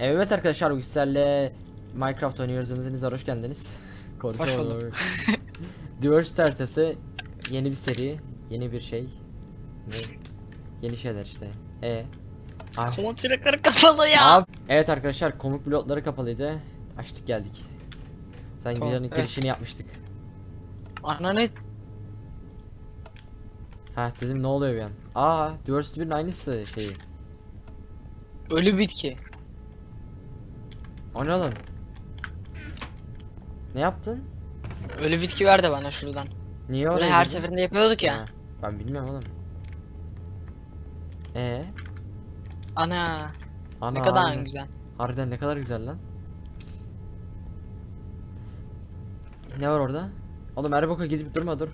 Evet arkadaşlar bu sizlerle Minecraft oynuyoruz. Hepinize hoş geldiniz. Hoş Konuşamadım. Diversity haritası yeni bir seri, yeni bir şey. Ne? Yeni şeyler işte. E. Ay. Komut direkleri kapalı ya. Abi, evet arkadaşlar komut blokları kapalıydı. Açtık geldik. Sen Tamam, videonun evet. girişini yapmıştık. Ananı Ha dedim ne oluyor bir an. Aa Diversity 1'in aynısı şeyi. ölü bitki. O ne lan? Ne yaptın? Ölü bitki ver de bana şuradan. Niye Böyle oraya her girdin? seferinde yapıyorduk ya. Ha, ben bilmiyorum oğlum. Ee, Ana, ana ne kadar harbiden- güzel. Harbiden ne kadar güzel lan. Ne var orada? Oğlum her boka gidip durma dur.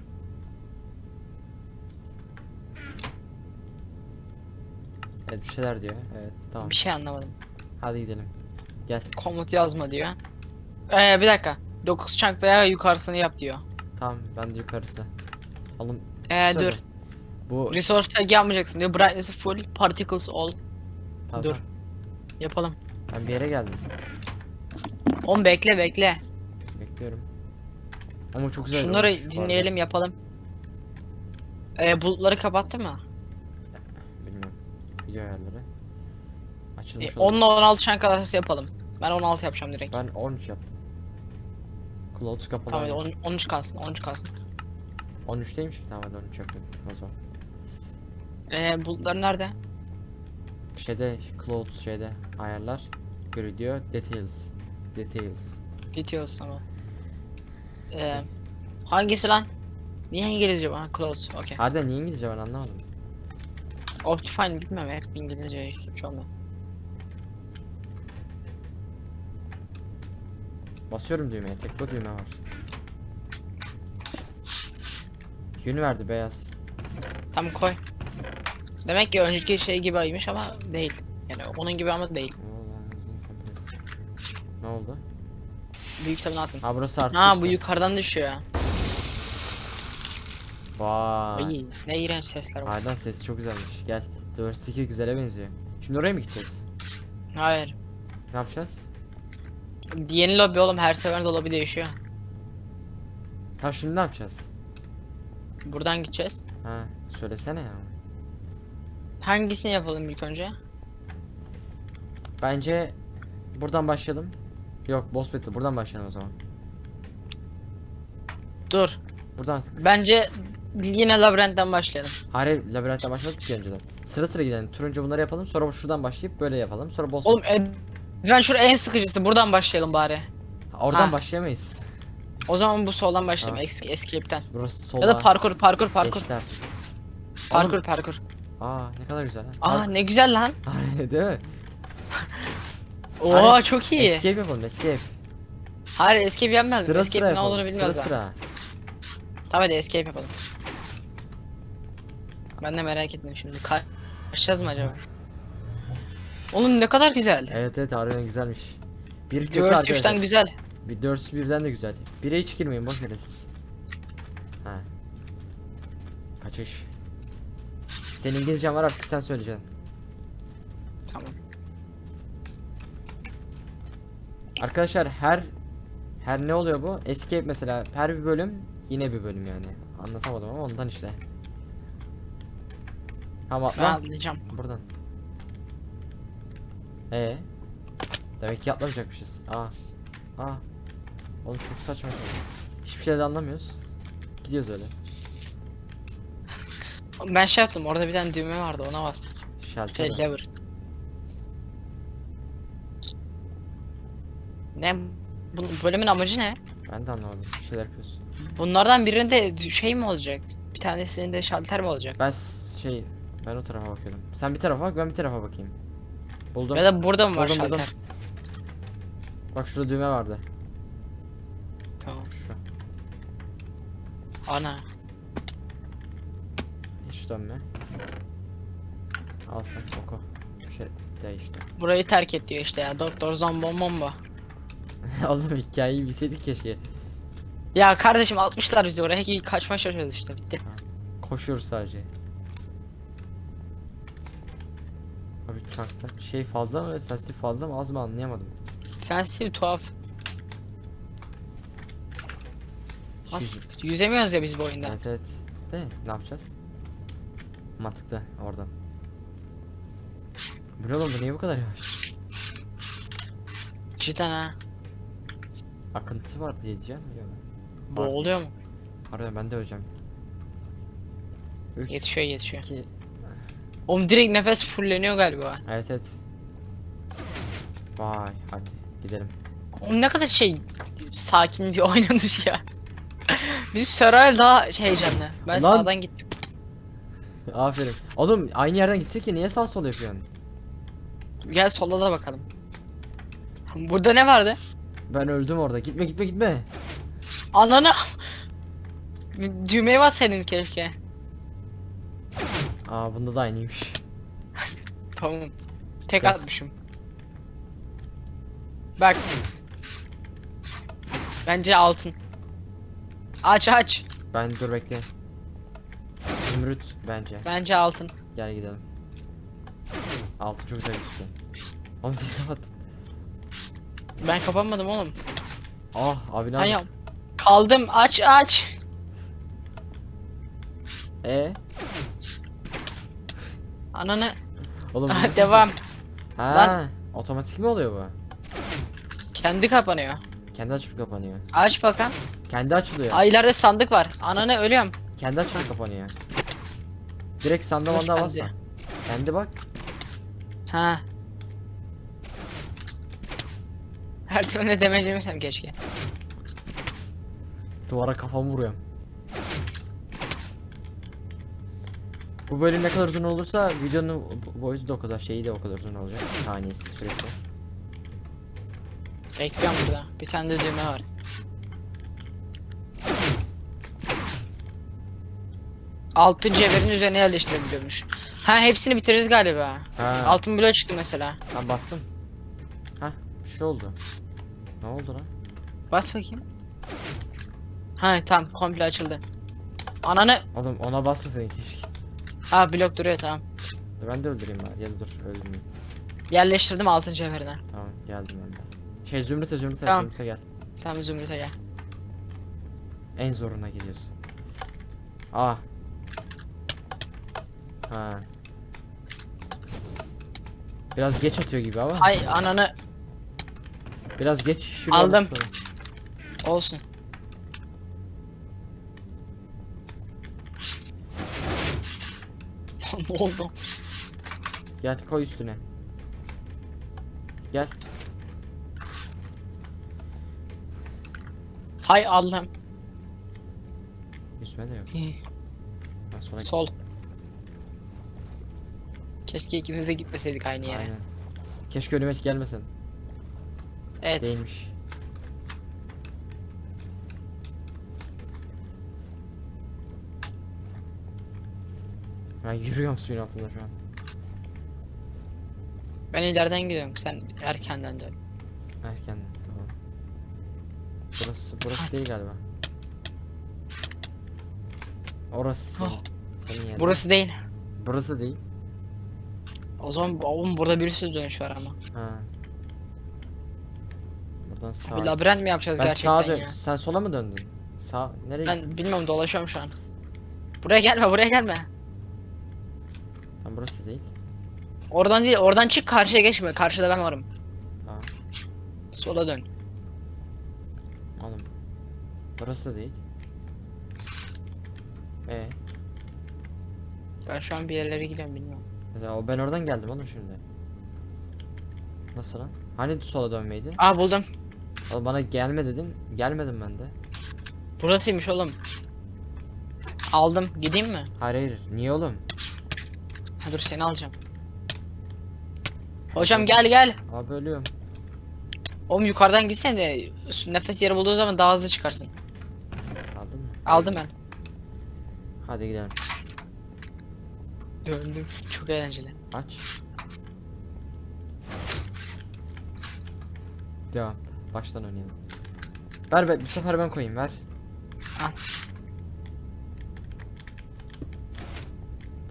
Evet bir şeyler diyor. Evet tamam. Bir şey anlamadım. Hadi gidelim. Gel. Komut yazma diyor. Ee, bir dakika. 9 çank veya yukarısını yap diyor. Tamam ben de yukarısı. Oğlum Ee dur. Bu Resource pack yapmayacaksın diyor. Brightness full, particles all. Tamam, dur. Yapalım. Ben bir yere geldim. Oğlum bekle bekle. Bekliyorum. Ama çok güzel. Şunları olmuş dinleyelim yapalım. Ee, bulutları kapattı mı? Bilmiyorum. Video ayarları. Ee, Açılmış 10 olabilir. ile 16 çank arası yapalım. Ben 16 yapacağım direkt. Ben 13 yaptım. Clouds kapalı. Tamam hadi. 10, 13 kalsın 13 kalsın. 13 değilmiş ki tamam hadi 13 yapayım o zaman. Ee, bulutlar nerede? Şeyde Clouds şeyde ayarlar. Göre diyor details. Details. Bitiyoruz ama. Ee, hangisi lan? Niye İngilizce bu? Ha clothes. Okey. Harbiden niye İngilizce ben anlamadım. Optifine bilmem hep İngilizce hiç suç olmuyor. Basıyorum düğmeye tek bu düğme var. Yünü verdi beyaz. Tamam koy. Demek ki önceki şey gibi aymış ama değil. Yani onun gibi ama değil. Ne oldu? Büyük kitabını atın. Ha burası artık Ha bu yukarıdan düşüyor ya. Vay. Ay, ne iğrenç sesler var. Harbiden sesi çok güzelmiş. Gel. Diversity 2 güzele benziyor. Şimdi oraya mı gideceğiz? Hayır. Ne yapacağız? Yeni lobi oğlum her seferinde lobi değişiyor. Tamam şimdi ne yapacağız? Buradan gideceğiz. Ha söylesene ya. Hangisini yapalım ilk önce? Bence buradan başlayalım. Yok boss battle buradan başlayalım o zaman. Dur. Buradan Bence yine labirentten başlayalım. Hayır labirentten başladık ki önceden. Sıra sıra gidelim. Turuncu bunları yapalım. Sonra şuradan başlayıp böyle yapalım. Sonra boss Oğlum ben şu en sıkıcısı buradan başlayalım bari. Oradan ha. başlayamayız. O zaman bu soldan başlayalım es- escape'ten. Burası solda. Ya da parkur parkur parkur. Artık. Parkur parkur. Aa ne kadar güzel. ha. Aa Park- ne güzel lan. Harbi değil mi? Oo Hayır, çok iyi. Escape yapalım escape. Hayır escape yenmez. Sıra escape sıra ne yapalım. olduğunu Sıra bilmiyoruz daha. sıra. Tamam hadi escape yapalım. Ben de merak ettim şimdi. Ka- Kaçacağız mı acaba? Oğlum ne kadar güzel. Evet evet harbiden güzelmiş. Bir kötü arkadaşlar. 3'ten güzel. Bir 4 birden de güzel. Bire hiç girmeyin boş verin siz. Ha. Kaçış. Senin İngilizcen var artık sen söyleyeceksin. Tamam. Arkadaşlar her her ne oluyor bu? Escape mesela her bir bölüm yine bir bölüm yani. Anlatamadım ama ondan işte. Tamam Ben atla. atlayacağım. Buradan. Ee. Demek ki atlamayacakmışız. Aa. Aa. Oğlum çok saçma. Hiçbir şey de anlamıyoruz. Gidiyoruz öyle. Ben şey yaptım orada bir tane düğme vardı ona bastım. Şalter. Şey lever. Ne? Bu bölümün amacı ne? Ben de anlamadım. Bir şeyler yapıyorsun. Bunlardan birinde şey mi olacak? Bir tanesinde şalter mi olacak? Ben şey ben o tarafa bakıyordum. Sen bir tarafa bak ben bir tarafa bakayım. Buldum. Ya da burada mı var Buldum, buldum. şalter? Bak şurada düğme vardı. Tamam. Şu. Ana. Hiç dönme. Al sen oku. Bir şey değişti. Burayı terk et diyor işte ya. Doktor Zombo Mombo. Oğlum hikayeyi bilseydik keşke. Ya kardeşim atmışlar bizi oraya ki kaçmaya çalışıyoruz işte bitti. Koşuyoruz sadece. Tabii kalktı. Şey fazla mı? Sensitif fazla mı? Az mı anlayamadım. Sensitive tuhaf. Hiç As yüz- yüzemiyoruz ya biz bu oyunda. Evet evet. De ne yapacağız? Mantıklı oradan. Bu ne oğlum bu niye bu kadar yavaş? Cidden ha. Akıntı var diye diyeceğim. Yok. Boğuluyor mu? Harbiden ben de öleceğim. 3 Yetişiyor yetişiyor. 2 Oğlum direkt nefes fulleniyor galiba. Evet evet. Vay hadi gidelim. Oğlum ne kadar şey sakin bir oynanış ya. Bizim Survival daha heyecanlı. Ben Lan- sağdan gittim. Aferin. Oğlum aynı yerden gitsek ya niye sağ sol yapıyorsun? Gel sola da bakalım. Burada ne vardı? Ben öldüm orada. Gitme gitme gitme. Ananı. Düğmeye bas senin keşke. Aa bunda da aynıymış. Tamam. Tek Gel. atmışım. Bak. Bence altın. Aç aç. Ben dur bekle. Zümrüt bence. Bence altın. Gel gidelim. Altı çok güzel gözüküyor. Oğlum niye kapattın? Ben kapanmadım oğlum. Ah abi ne yaptın? kaldım. Aç aç. E Ananı. Oğlum Ah, Devam. Ha, Lan. otomatik mi oluyor bu? Kendi kapanıyor. Kendi açıp kapanıyor. Aç bakalım. Kendi açılıyor. Ay ileride sandık var. Ananı ölüyorum. Kendi açıp kapanıyor. Direkt sanda Nasıl kendi? basma. Kendi bak. Ha. Her seferinde demeyeceğim keşke. Duvara kafamı vuruyorum. Bu bölüm ne kadar uzun olursa videonun boyutu da o kadar şeyi de o kadar uzun olacak. Saniyesi süresi. Bekliyorum burada. Bir tane de düğme var. Altın cevherin üzerine yerleştirebiliyormuş. Ha hepsini bitiririz galiba. Ha, Altın bloğu çıktı mesela. ha bastım. Ha, bir şey oldu. Ne oldu lan? Bas bakayım. Ha tamam komple açıldı. Ananı. Oğlum ona basmasaydın keşke. Ha blok duruyor tamam. Dur ben de öldüreyim bari. Ya da dur öldürmeyeyim. Yerleştirdim altın cevherine. Tamam geldim ben de. Şey Zümrüt'e Zümrüt'e Tamam. Zümrüt'e gel. Tamam Zümrüt'e gel. En zoruna gidiyorsun. Ah. Ha. Biraz geç atıyor gibi ama. Ay ananı. Biraz geç. şuraya Aldım. Olsun. Ne oldu? Gel koy üstüne. Gel. Hay Allah'ım. Üstüme de yok. Ben sola Sol. Keşke ikimiz de gitmeseydik aynı yere. Aynen. Keşke önüme hiç gelmesen. Evet. Değilmiş. Ben yürüyorum suyun altında şu an. Ben ileriden gidiyorum. Sen erkenden dön. Erken tamam. Burası burası değil galiba. Orası senin, Oh. senin yerin. Burası değil. Burası değil. O zaman oğlum burada bir sürü dönüş var ama. Ha. Buradan sağa. Bir labirent mi yapacağız ben gerçekten sağa dön. ya? Sen sola mı döndün? Sağ nereye? Ben bilmiyorum dolaşıyorum şu an. Buraya gelme buraya gelme. Tam burası değil. Oradan değil oradan çık karşıya geçme. Karşıda ben varım. Tamam. Sola dön. Oğlum. Burası değil. E Ben şu an bir yerlere gidiyorum bilmiyorum. mesela o ben oradan geldim oğlum şimdi. Nasıl lan? Hani sola dönmeydi? Aa buldum. Oğlum bana gelme dedin. Gelmedim ben de. Burasıymış oğlum. Aldım. Gideyim mi? Hayır hayır. Niye oğlum? Ha dur seni alacağım. Hocam gel gel. Abi ölüyorum. Oğlum yukarıdan gitsene de nefes yeri bulduğun zaman daha hızlı çıkarsın. Aldın mı? Aldım ben. Hadi gidelim. Döndüm. Çok eğlenceli. Aç. Devam. Baştan oynayalım. Ver be, bu sefer ben koyayım ver. Al.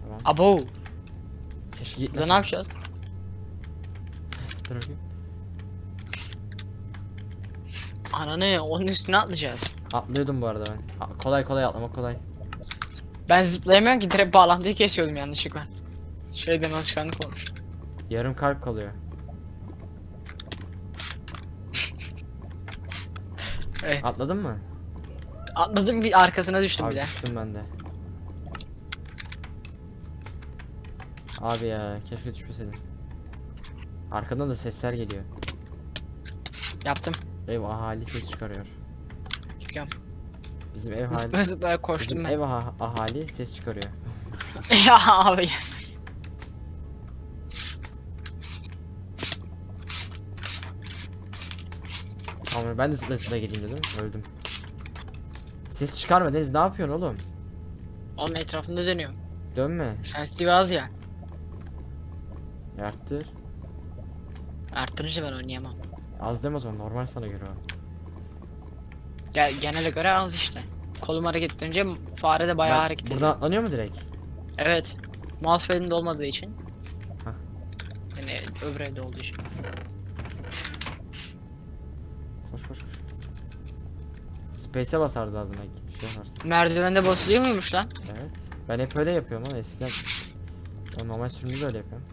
Tamam. Abo. Keşke gitmesin. ne yapacağız? Dur bakayım. Ananı onun üstüne atlayacağız. Atlıyordum bu arada ben. A- kolay kolay atlamak kolay. Ben zıplayamıyorum ki direkt bağlantıyı kesiyordum yanlışlıkla. Şeyden alışkanlık olmuş. Yarım kalp kalıyor. Evet. Atladın mı? Atladım bir arkasına düştüm Abi bir de. düştüm ben de. Abi ya keşke düşmeseydim. Arkadan da sesler geliyor. Yaptım. Ev ahali ses çıkarıyor. Gidiyorum. Bizim ev Zıplaya zıplaya koştum bizim ben. ev aha- ahali ses çıkarıyor. ya abi. Tamam ben de zıplaya zıplaya geleyim dedim. Öldüm. Ses çıkarma Deniz ne yapıyorsun oğlum? Onun etrafında dönüyorum. Dönme. Sensitive az ya. Arttır. Arttırınca ben oynayamam. Az deme o zaman normal sana göre o. Ya genele göre az işte. Kolum hareket edince fare de bayağı Ben- hareket ediyor. Buradan atlanıyor mu direkt? Evet. Mousepad'inde olmadığı için. Hah. Yani öbür evde olduğu için. Koş koş koş. Space'e basardı adına şey yaparsın. Merdivende basılıyor muymuş lan? Evet. Ben hep öyle yapıyorum ama eskiden o normal sürümde de öyle yapıyorum.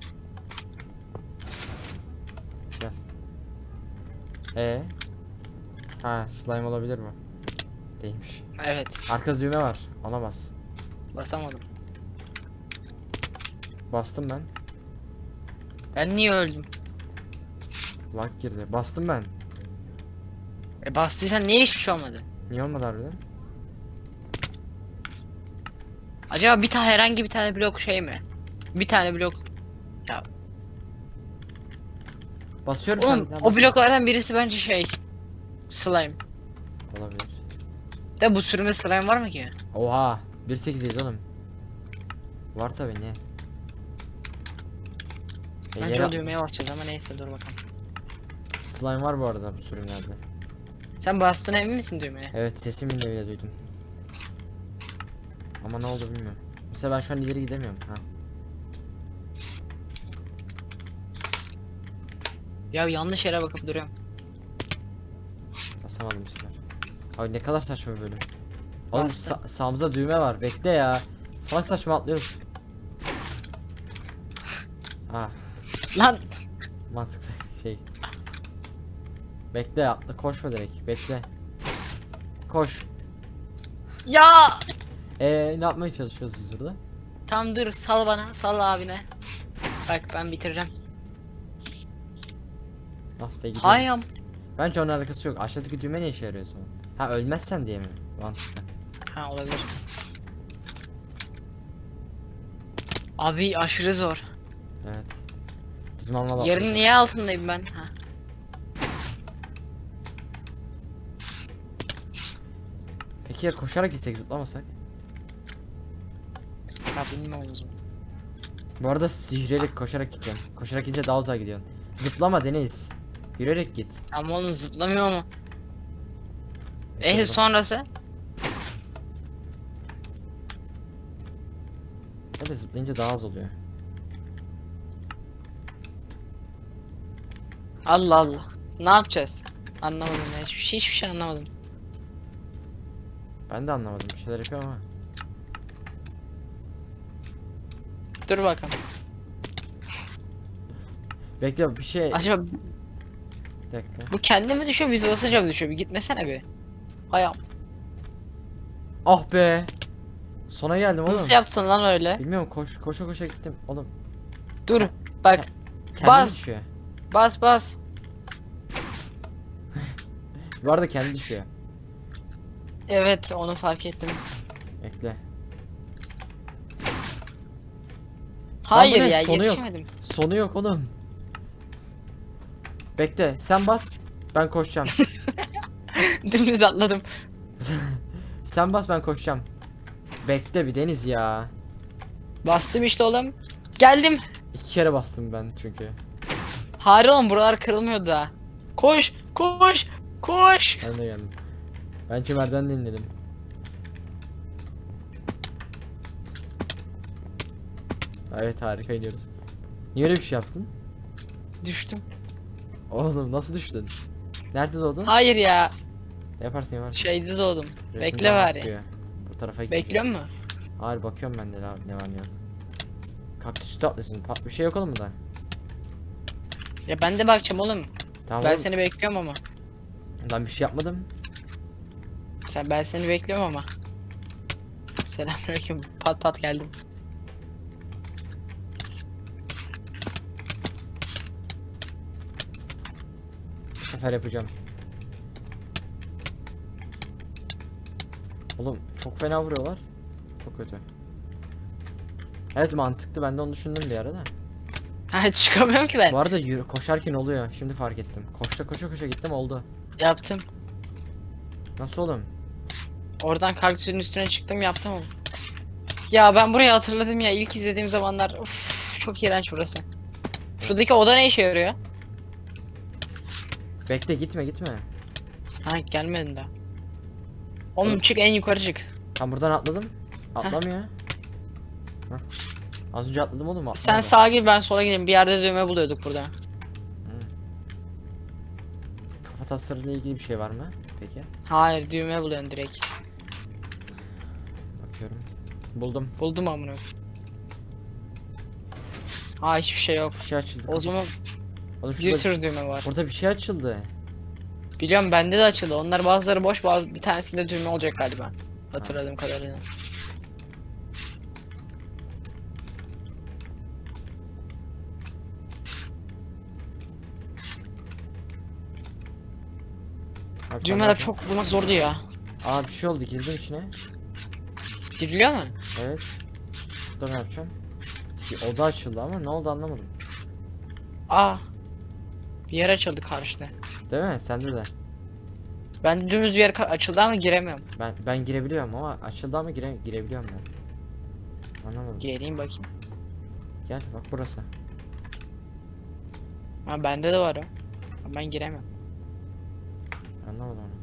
E. Ha slime olabilir mi? Değilmiş. Evet. Arkada düğme var. Bas. Basamadım. Bastım ben. Ben niye öldüm? Lag girdi. Bastım ben. E bastıysan niye hiçbir şey olmadı? Niye olmadı harbiden? Acaba bir tane herhangi bir tane blok şey mi? Bir tane blok. Basıyorum Oğlum sen- o bloklardan birisi bence şey. Slime. Olabilir. De bu sürümde slime var mı ki? Oha. 1.8'deyiz oğlum. Var tabi niye? E, Bence yere- o düğmeye basacağız ama neyse dur bakalım. Slime var bu arada bu sürümlerde. Sen bastın emin misin düğmeye? Evet sesim bile bile duydum. Ama ne oldu bilmiyorum. Mesela ben şu an ileri gidemiyorum. Ha. Ya yanlış yere bakıp duruyorum. Basamadım bu sefer. Ay ne kadar saçma bir bölüm. Oğlum Bastım. sa- sağımızda düğme var. Bekle ya. Salak saçma atlıyoruz. Ah Lan mantıklı şey. Bekle atla koşma direkt. Bekle. Koş. ya Ee ne yapmaya çalışıyoruz biz burada? tam dur sal bana sal abine. Bak ben bitireceğim. Ah be gidiyorum. Hayam. Bence onun alakası yok. Aşağıdaki düğme ne işe yarıyor sonra? Ha ölmezsen diye mi? Mantıklı. Ha olabilir. Abi aşırı zor. Evet. Bizim anla Yerin niye altındayım ben? Ha. Peki ya koşarak gitsek zıplamasak? Ya bilmiyorum o zaman. Bu arada sihriyerek koşarak gideceğim. Koşarak gidince daha uzağa gidiyorsun. Zıplama Deniz. Yürüyerek git. Ama oğlum zıplamıyor mu? Eh Bekle sonrası? Öyle zıplayınca daha az oluyor. Allah Allah. Ne yapacağız? Anlamadım ya. Hiçbir şey, hiçbir şey anlamadım. Ben de anlamadım. Bir şeyler yapıyorum ama. Dur bakalım. Bekle bir şey. Acaba Bir dakika. bu kendi mi düşüyor biz basınca mı düşüyor? Bir gitmesene bir. Hayam. Ah be. Sona geldim oğlum. Nasıl yaptın lan öyle? Bilmiyorum koş koşa koşa gittim oğlum. Dur. Bak. Kendim Bas. düşüyor. Bas bas. Bu arada kendi düşüyor. Evet onu fark ettim. Bekle. Hayır ya Sonu yok. yetişemedim. Sonu yok oğlum. Bekle sen bas. Ben koşacağım. Dümdüz atladım. sen bas ben koşacağım. Bekle bir Deniz ya. Bastım işte oğlum. Geldim. İki kere bastım ben çünkü. Hayır oğlum buralar kırılmıyordu daha. Koş koş koş. Ben de geldim. Ben çimerden dinledim. Evet harika iniyoruz. Niye öyle bir şey yaptın? Düştüm. Oğlum nasıl düştün? Nerede doğdun? Hayır ya. Yaparsın yaparsın. Şeyde doğdum. Üretim bekle devam bari. ediyor. Bu tarafa gideceğiz. Bekliyor mu? Hayır bakıyorum ben de la- ne var ne yok. Kaktüsü tatlısın. Pa- bir şey yok oğlum da. Ya ben de bakacağım oğlum. Tamam ben oğlum. seni bekliyorum ama. Lan bir şey yapmadım. Sen ben seni bekliyorum ama. Selamünaleyküm. Pat pat geldim. Sefer yapacağım. Oğlum çok fena vuruyorlar. Çok kötü. Evet mantıklı ben de onu düşündüm bir ara da. Ha çıkamıyorum ki ben. Bu arada yürü, koşarken oluyor. Şimdi fark ettim. Koşta koşa koşa gittim oldu. Yaptım. Nasıl oğlum? Oradan kaktüsün üstüne çıktım yaptım onu. Ya ben burayı hatırladım ya ilk izlediğim zamanlar. Uf, çok iğrenç burası. Şuradaki oda ne işe yarıyor? Bekle gitme gitme. Ha gelmedin daha. Oğlum çık en yukarı çık. Ben buradan atladım. Atlamıyor. Hah. Az önce atladım oğlum atlamadı. Sen sağa gir ben sola gideyim. Bir yerde düğme buluyorduk burada. Kafa taslarıyla ilgili bir şey var mı? Peki. Hayır düğme buluyorsun direkt. Bakıyorum. Buldum. Buldum amına. Aa hiçbir şey yok. Bir şey açıldı. O zaman Oğlum bir sürü düğme var. burada bir şey açıldı. Biliyorum bende de açıldı. Onlar bazıları boş, bazı bir tanesinde düğme olacak galiba. Hatırladığım kadarıyla. Abi, Düğmeler çok bulmak zordu ya. Aa bir şey oldu girdim içine. Giriliyor mu? Evet. Dur ne yapacağım? Bir oda açıldı ama ne oldu anlamadım. Aa. Bir yer açıldı karşıda. Değil mi? Sende de. Ben dümdüz bir yer açıldı ama giremiyorum. Ben ben girebiliyorum ama açıldı ama gire, girebiliyorum ben. Anlamadım. Geleyim bakayım. Gel bak burası. Ha bende de var o. Ama Ben giremem. Anlamadım onu.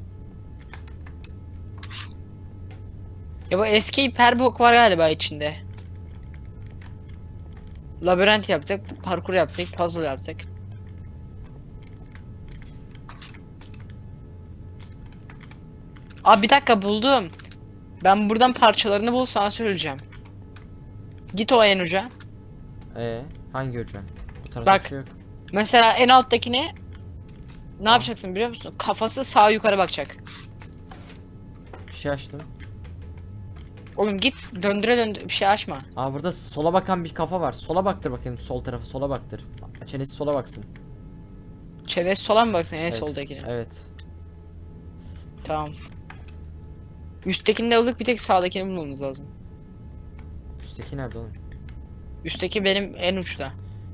Ya bu eski hiperbok var galiba içinde. Labirent yaptık, parkur yaptık, puzzle yaptık. Abi bir dakika buldum. Ben buradan parçalarını bul sana söyleyeceğim. Git o en uca. Ee, hangi ucu? Bu tarafta Bak. bir şey yok. Mesela en alttakini ne yapacaksın biliyor musun? Kafası sağ yukarı bakacak. Bir şey açtım. Oğlum git döndüre döndüre bir şey açma. Aa burada sola bakan bir kafa var. Sola baktır bakayım sol tarafı sola baktır. Çenesi sola baksın. Çenesi sola mı baksın en Evet, soldakine? Evet. Tamam. Üsttekini de bulduk bir tek sağdakini bulmamız lazım. Üstteki nerede oğlum? Üstteki benim en uçta.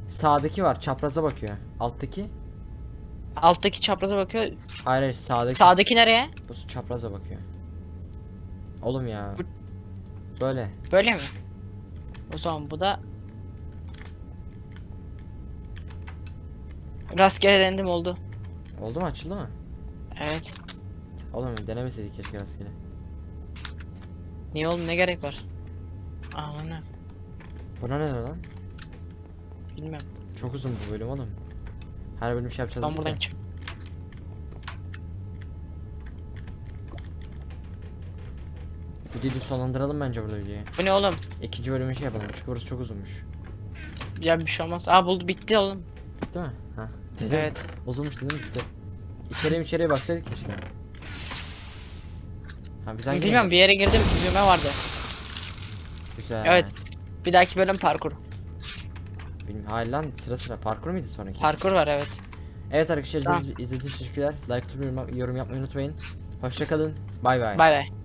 Sağdaki var çapraza bakıyor. Alttaki? Alttaki çapraza bakıyor. Hayır hayır sağdaki. Sağdaki nereye? Bu çapraza bakıyor. Oğlum ya. Böyle. Böyle mi? O zaman bu da Rastgele denedim oldu. Oldu mu açıldı mı? Evet. Oğlum denemeseydik keşke rastgele. Niye oğlum ne gerek var? Aman ne? Buna ne lan? Bilmiyorum. Çok uzun bu bölüm oğlum. Her bölüm şey yapacağız. Ben buradan çık. Videoyu sonlandıralım bence burada videoyu. Bu ne oğlum? İkinci bölümü şey yapalım çünkü burası çok uzunmuş. Ya bir şey olmaz. Aa buldu bitti oğlum. Bitti mi? Ha. Dedim. Evet. Uzunmuş dedim bitti. İçeriye içeriye baksaydık keşke. Ha biz hangi Bilmiyorum bir yere girdim düğme vardı. Güzel. Evet. Bir dahaki bölüm parkur. Bilmiyorum. Hayır lan sıra sıra. Parkur muydu sonraki? Parkur var evet. evet arkadaşlar izlediğiniz için teşekkürler. Like, yorum, yorum yapmayı unutmayın. Hoşçakalın. Bay bay. Bay bay.